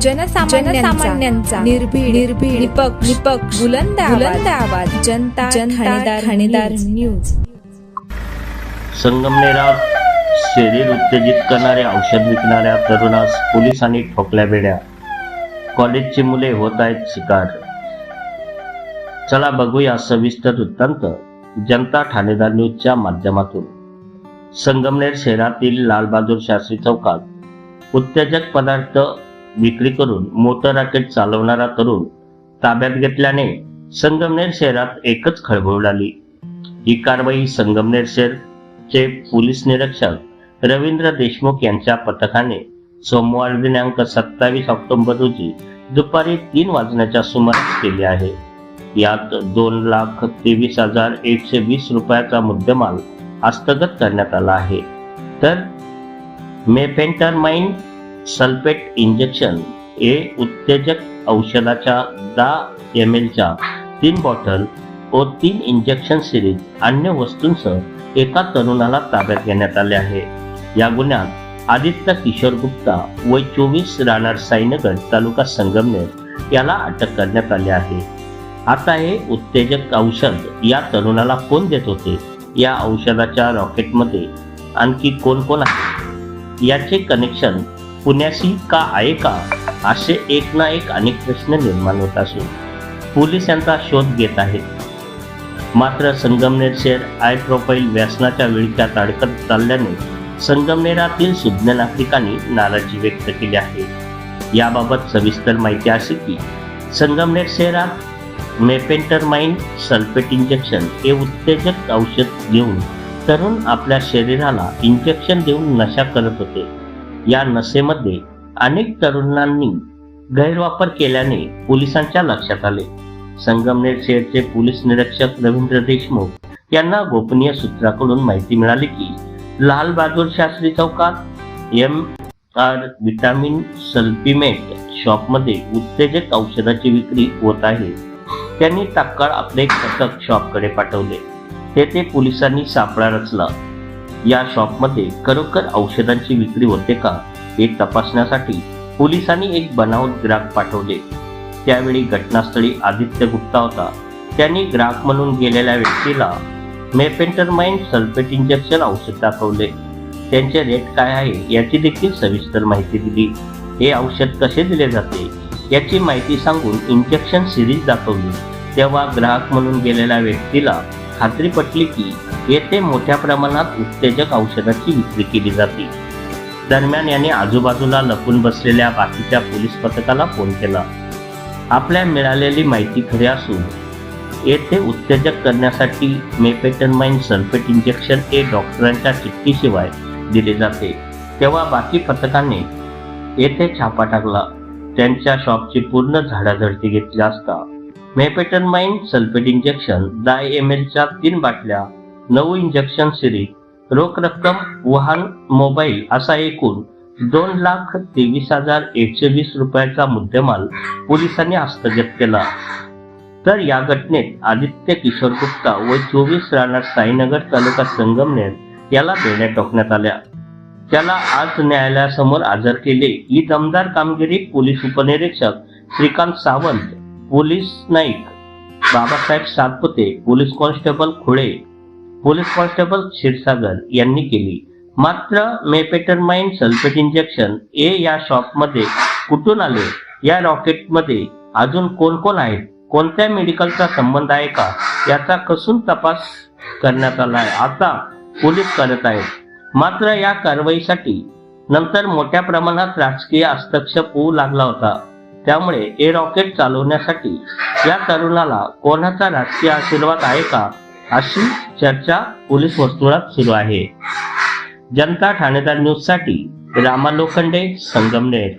जनसामान्यांचा निर्भीड निर्भीड निपक्ष निपक्ष बुलंद बुलंद आवाज जनता जनता ठाणेदार न्यूज. संगमनेरात शरीर उत्तेजित करणारे औषध विकणाऱ्या तरुणास पोलिसांनी ठोकल्या बेड्या. कॉलेजची मुले होत आहेत शिकार. चला बघूया सविस्तर वृत्तांत जनता ठाणेदार न्यूजच्या माध्यमातून. संगमनेर शहरातील लालबहादूर शास्त्री चौकात उत्तेजक पदार्थ विक्री करून मोटर रॅकेट चालवणारा तरुण ताब्यात घेतल्याने संगमनेर शहरात एकच खळबळ उडाली. ही कारवाई संगमनेर शहरचे पोलीस निरीक्षक रवींद्र देशमुख यांच्या पथकाने सोमवार दिनांक सत्तावीस ऑक्टोबर रोजी दुपारी तीन वाजण्याच्या सुमारास केली आहे. यात दोन लाख तेवीस हजार एकशे वीस रुपयाचा मुद्देमाल हस्तगत करण्यात आला आहे. तर मेफेंटरमाइन सल्फेट इंजेक्शन ए उत्तेजक औषधाच्या दहा एम एलच्या तीन बॉटल व तीन इंजेक्शन सिरीज अन्य वस्तूंसह एका तरुणाला ताब्यात घेण्यात आले आहे. या गुन्ह्यात आदित्य किशोर गुप्ता वय चोवीस राहणार साईनगर तालुका संगमनेर याला अटक करण्यात आली आहे. आता हे उत्तेजक औषध या तरुणाला कोण देत होते? या औषधाच्या रॉकेटमध्ये आणखी कोण कोण आहे? याचे कनेक्शन पुण्याशी का आहे का असे एक ना एक अनेक प्रश्न निर्माण होत असून पोलीस यांचा शोध घेत आहेत. मात्र संगमनेर शहर आय प्रोफाईल व्यसनाच्या विळख्यात अडकत चालल्याने संगमनेरातील सुज्ञ नागरिकांनी नाराजी व्यक्त केली आहे. याबाबत सविस्तर माहिती अशी की संगमनेर शहरात मेपेंटरमाइन सल्फेट इंजेक्शन हे उत्तेजक औषध घेऊन तरुण आपल्या शरीराला इंजेक्शन देऊन नशा करत होते. या नशेमध्ये अनेक तरुणांनी गैरवापर केल्याने पोलिसांच्या लक्षात आले. संगमनेर शहरचे पोलीस निरीक्षक रवींद्र देशमुख यांना गोपनीय सूत्राकडून माहिती मिळाली की लाल बहादूर शास्त्री चौकात एम आर व्हिटॅमिन सल्पिमेट शॉपमध्ये उत्तेजक औषधाची विक्री होत आहे. त्यांनी तात्काळ आपले एक पथक शॉपकडे पाठवले. तेथे पोलिसांनी सापळा रचला. या शॉपमध्ये खरोखर औषधांची विक्री होते का हे तपासण्यासाठी पोलिसांनी एक बनावट ग्राहक पाठवले. त्यावेळी घटनास्थळी आदित्य गुप्ता होता. त्यांनी ग्राहक म्हणून गेलेल्या व्यक्तीला मेपेंटरमाइन सल्फेट इंजेक्शन औषध दाखवले. त्यांचे रेट काय आहे याची देखील सविस्तर माहिती दिली. हे औषध कसे दिले जाते याची माहिती सांगून इंजेक्शन सिरीज दाखवली. तेव्हा ग्राहक म्हणून गेलेल्या व्यक्तीला खात्री पटली की येथे मोठ्या प्रमाणात उत्तेजक औषधाची विक्री केली जाते. दरम्यान याने आजूबाजूला लपून बसलेल्या बाकीच्या पोलीस पथकाला फोन केला. आपल्या मिळालेली माहिती खरी असून येथे उत्तेजक करण्यासाठी मेपेटनमाइन सल्फेट इंजेक्शन हे डॉक्टरांच्या चिठ्ठीशिवाय दिले जाते. तेव्हा बाकी पथकाने येथे छापा टाकला. त्यांच्या शॉपची पूर्ण झाडाझडती घेतली असता मेपेटनमाइन सल्फेट इंजेक्शन दहा एम एलच्या तीन बाटल्या नऊ इंजेक्शन सिरीज रोख रक्कम वाहन मोबाईल असा एकूण दोन लाख तेवीस हजार एकशे वीस रुपयाचा मुद्देमाल पोलिसांनी हस्तगत केला. तर या घटनेत आदित्य किशोर गुप्ता व चोवीस राहणार साईनगर तालुका संगमनेर याला बेड्या टोकण्यात आल्या. त्याला आज न्यायालयासमोर हजर केले. ही दमदार कामगिरी पोलीस उपनिरीक्षक Shrikant Sawant police Naik. Babasaheb Satpute police constable Khule police constable Kshirsagar यांनी केली. मात्र मेपेटरमाइन सल्फेट इंजेक्शन ए या शॉपमध्ये कुठून आले? या रॉकेटमध्ये अजून कोण कोण आहेत? कोणत्या मेडिकलचा संबंध आहे का? याचा कसून तपास करण्यात आला आहे? आता पोलीस करत आहेत. मात्र या कारवाईसाठी नंतर मोठ्या प्रमाणात राजकीय हस्तक्षेप होऊ लागला होता. त्यामुळे हे रॉकेट चालवण्यासाठी या तरुणाला कोणाचा राजकीय आशीर्वाद आहे का अशी चर्चा पोलीस वर्तुळात सुरू आहे. जनता ठाणेदार न्यूजसाठी रामा लोखंडे संगमनेर.